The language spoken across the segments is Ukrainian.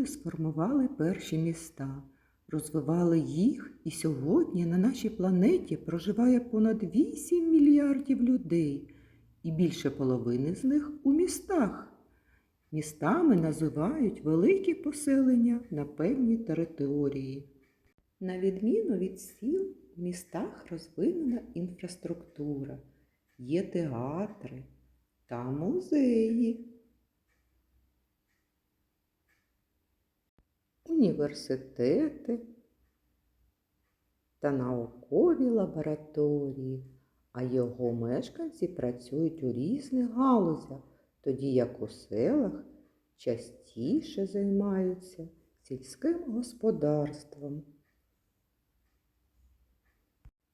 люди сформували перші міста, розвивали їх, і сьогодні на нашій планеті проживає понад 8 мільярдів людей, і більше половини з них у містах. Містами називають великі поселення на певній території. На відміну від сіл, в містах розвинена інфраструктура, є театри та музеї. Університети та наукові лабораторії, а його мешканці працюють у різних галузях, тоді як у селах частіше займаються сільським господарством.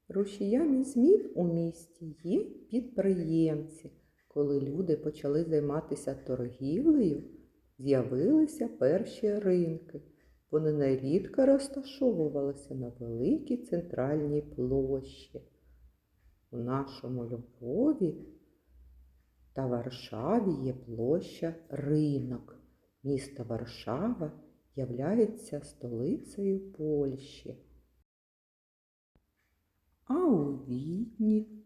Рушіями змін у місті є підприємці. Коли люди почали займатися торгівлею, з'явилися перші ринки. Вони нерідко розташовувалися на великій центральній площі. У нашому Львові та Варшаві є площа Ринок. Місто Варшава являється столицею Польщі. А у Відні,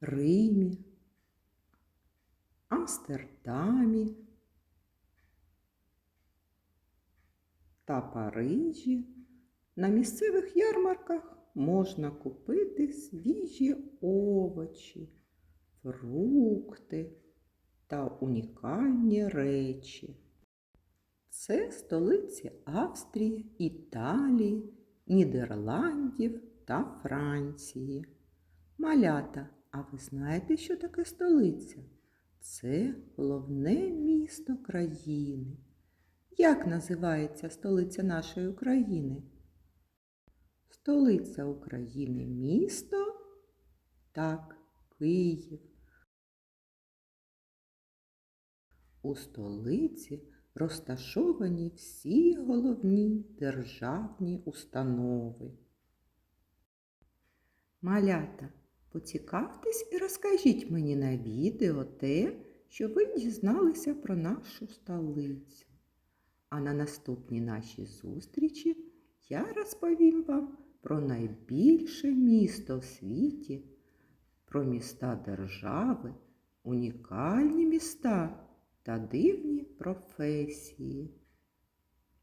Римі, Амстердамі та Парижі на місцевих ярмарках можна купити свіжі овочі, фрукти та унікальні речі. Це столиці Австрії, Італії, Нідерландів та Франції. Малята, а ви знаєте, що таке столиця? Це головне місто країни. Як називається столиця нашої України? Столиця України місто? Так, Київ. У столиці розташовані всі головні державні установи. Малята, поцікавтесь і розкажіть мені на відео те, що ви дізналися про нашу столицю. А на наступній нашій зустрічі я розповім вам про найбільше місто в світі, про міста держави, унікальні міста та дивні професії.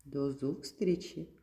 До зустрічі!